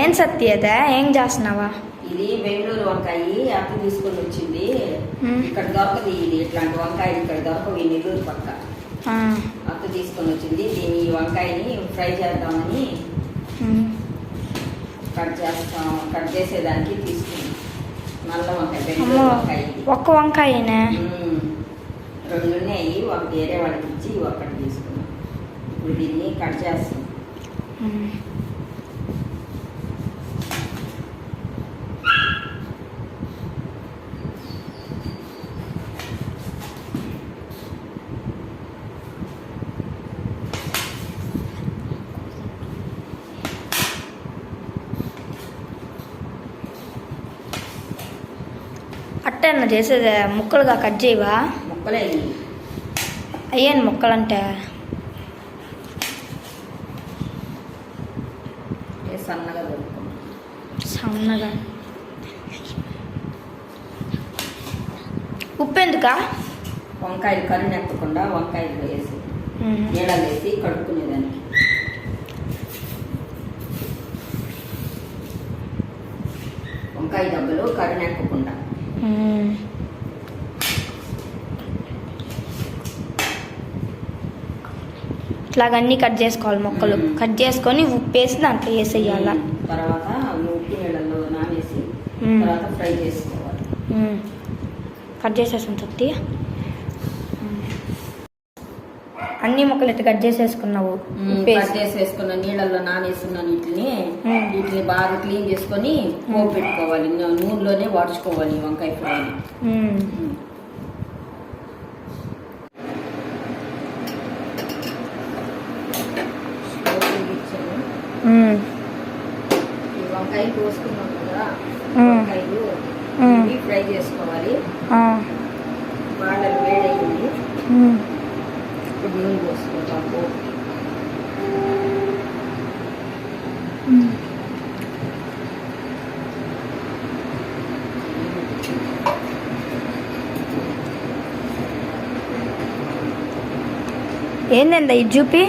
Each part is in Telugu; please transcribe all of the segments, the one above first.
ఏం సత్యత? ఏం చేస్తున్నావా? ఇది బెంగళూరు వంకాయ అప్పు తీసుకొని వచ్చింది. ఇక్కడ దొరకదు ఇది. ఇట్లాంటి వంకాయలు ఇక్కడ దొరకవు ఈ నెల్లూరు పక్క. అప్పు తీసుకొని వచ్చింది. దీని వంకాయని ఫ్రై చేద్దామని. కట్ చేస్తాం. కట్ చేసేదానికి తీసుకున్నాం నల్ల వంకాయ బెంగళూరు వంకాయ ఒక్క వంకాయనే? మ్మ్. రెండు ఉన్నాయి ఒక వేరే వాళ్ళకి ఇచ్చి ఒకటి తీసుకున్నాం. ఇప్పుడు దీన్ని కట్ చేస్తాం. అట్టన్న చేసేది. ముక్కలుగా కట్ చేయవా? ముక్కలే. అయ్యాను ముక్కలంటే. ఏ సన్నగా సన్నగా. ఉప్పు ఎందుకా? వంకాయలు కరినెక్కకుండా వంకాయలు వేసి ఉమ్. నీళ్ళలో వేసి కడుక్కునేదానికి. ఇట్లాగ అన్నీ కట్ చేసుకోవాలి మొక్కలు. కట్ చేసుకొని ఉప్పు వేసి దాంట్లో వేసేయాల. తర్వాత ఉప్పు నీళ్ళలో నానేసి. తర్వాత ఫ్రై చేసుకోవాలి. కట్ చేసేసాను తొత్తి అన్ని మొక్కలు ఎట్లా కట్ చేసేసుకున్నావు? ఉప్పు కట్ వేసి చేసి వేసుకున్న నీళ్ళల్లో నానేసున్న వీటిని. వీటిని బాగా క్లీన్ చేసుకొని పోపు పెట్టుకోవాలి. నూనెలోనే వాడుచుకోవాలి వంకాయ ఫ్రై. వంకాయ కోసుకున్నాం కదా. వంకాయలు ఫ్రై చేసుకోవాలి. బాగా వేడయింది. ఇప్పుడు నూనె పోసుకుంటాం. ఏందండి ఇది చూపి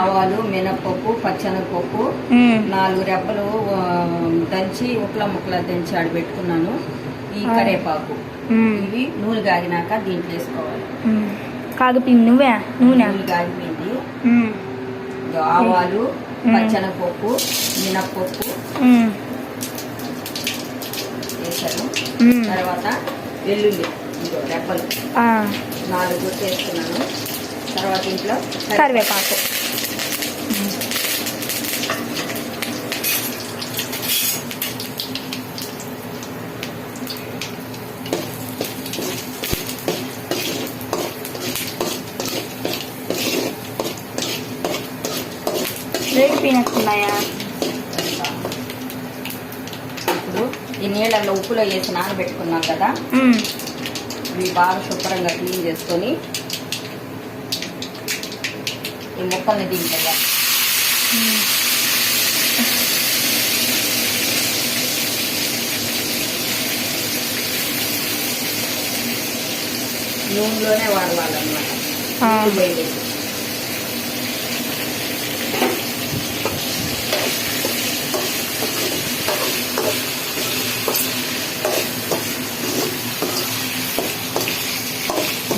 ఆవాలు మినపప్పు పచ్చనపప్పు. నాలుగు రెబ్బలు దంచి ఉట్ల ముక్కల దంచి ఆడ పెట్టుకున్నాను. ఈ. కరేపాకు. ఇవి నూనె కాగినాక దీంట్లో వేసుకోవాలి. పిన్ని నువ్వే? నూనె? నూనె కాగిపోయింది ఆవాలు. పచ్చనపప్పు మినప్పప్పు ఉమ్. వేసాను. తర్వాత వెల్లుల్లి రెబ్బలు. నాలుగు వేసుకున్నాను. తర్వాత ఇంట్లో కరివేపాకు. వేగిపోయినట్టున్నాయా ఇప్పుడు ఈ నీళ్ళల్లో ఉప్పులో వేసి నానబెట్టుకున్నాం కదా. ఇవి బాగా శుభ్రంగా క్లీన్ చేసుకొని ఈ ముక్కల్ని. ఉమ్. నూనెలోనే వాడవాలన్నమాట ఆ. నీళ్ళు వేయలేదు.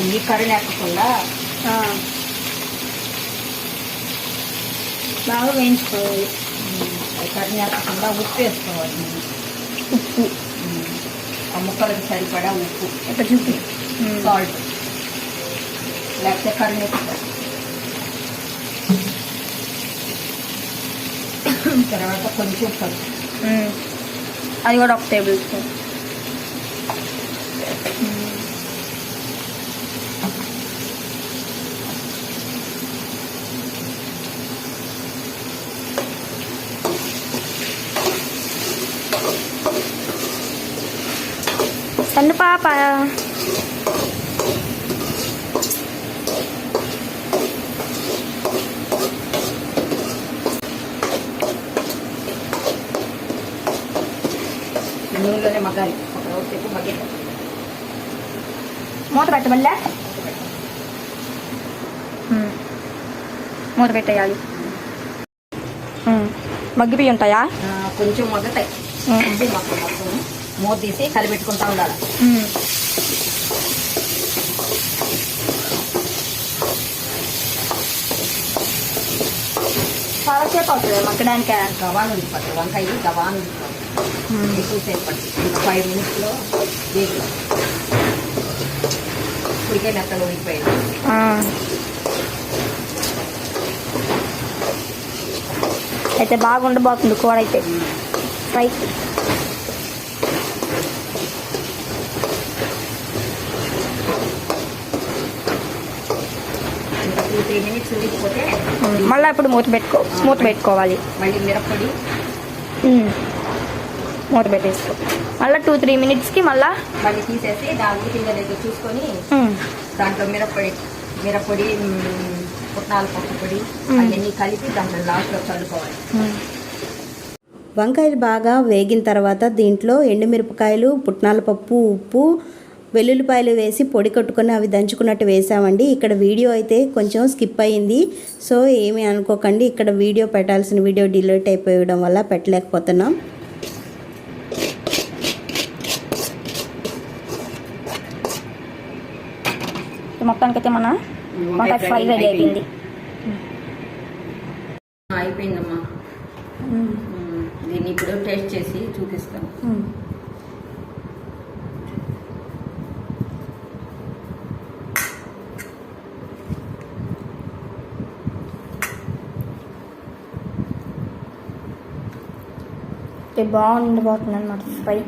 ఇవి కరినెక్కకుండా ఆ. బాగా వేయించుకోవాలి. కరినెక్కకుండా ఉప్పు వేసుకోవాలి ఉప్పు. ఆ ముక్కలకు సరిపడా ఉప్పు. ఇట్లా చూపి. సాల్ట్ లేకపోతే కరినెక్కుతుంది తర్వాత కొంచెం పసుపు. అది కూడా ఒక టేబుల్ స్పూన్. సన్న పాప నూనెలోనే మగ్గాలి. ఒక రోజు సేపు మగ్గిట మూత మూత పెట్టేయాలి. మగ్గిపోయి ఉంటాయా? కొంచెం ఉమ్. ఇది మొత్తం మొత్తం మూత తీసి కలిపెట్టుకుంటా ఉండాలి. చాలాసేపు అవుతుంది. మగ్గడానికి గవాన్ ఉడికిపోతుంది వంకాయ గవాన్ ఉడికిపోతుంది ఎక్కువసేపు పడుతుంది ఫైవ్ మినిట్స్లో వేగి ఉడికే మెత్తగా ఉడికిపోయింది. అయితే బాగా ఉండబోతుంది కూర అయితే. ఫ్రై ఇంకా టూ త్రీ మినిట్స్ ఉడికిపోతే మళ్ళీ ఇప్పుడు మూత పెట్టుకో మూత పెట్టుకోవాలి. మళ్ళీ మిరప్పొడి. ఉమ్. మూత పెట్టేసుకో. మళ్ళీ టూ త్రీ మినిట్స్కి మళ్ళీ మళ్ళీ తీసేసి దాని ఉడికిందో లేదో చూసుకొని దాంట్లో మిరప్పొడి మిరప్పొడి మ్, పుట్నాల పప్పు పొడి. అవన్నీ కలిపి దాంట్లో లాస్ట్లో చల్లుకోవాలి. వంకాయలు బాగా వేగిన తర్వాత దీంట్లో ఎండుమిరపకాయలు పుట్నాల పప్పు ఉప్పు వెల్లుల్లిపాయలు వేసి పొడి కొట్టుకొని అవి దంచుకున్నట్టు వేసామండి. ఇక్కడ వీడియో అయితే కొంచెం స్కిప్ అయ్యింది. సో ఏమీ అనుకోకండి. ఇక్కడ వీడియో పెట్టాల్సిన వీడియో డిలీట్ అయిపోయడం వల్ల పెట్టలేకపోతున్నాం. మొత్తానికైతే మన వంకాయ ఫ్రై రెడీ అయిపోయింది. అయిపోయిందమ్మా. ఇప్పుడు టేస్ట్ చేసి చూపిస్తాను. బాగుండబోతుంది అనమాట ఫ్రై.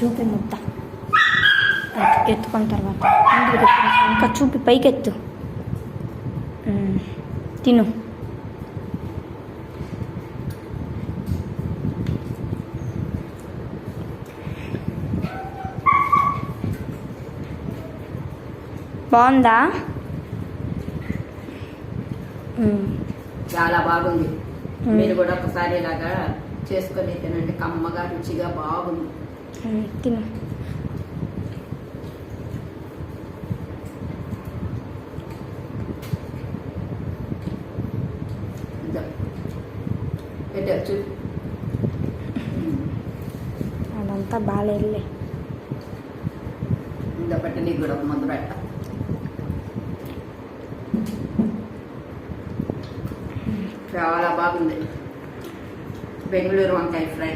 చూపి ముద్ద ఎత్తు- ఎత్తుకున్న తర్వాత. ఇంకా చూపి పైకి ఎత్తు. తిను బాగుందా. చాలా బాగుంది. మీరు కూడా ఒకసారి ఇలాగా చేసుకొని తినండి కమ్మగా రుచిగా బాగుంది తిను. అదంతా బాగాలేదులే ఇంత పెట్టి నీకు కూడా ఒక ముద్ద పెట్ట. చాలా బాగుంది. బెంగళూరు వంకాయ ఫ్రై.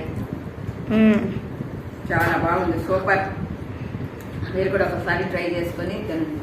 చాలా బాగుంది. సూపర్. మీరు కూడా ఒకసారి ట్రై చేసుకొని తినండి.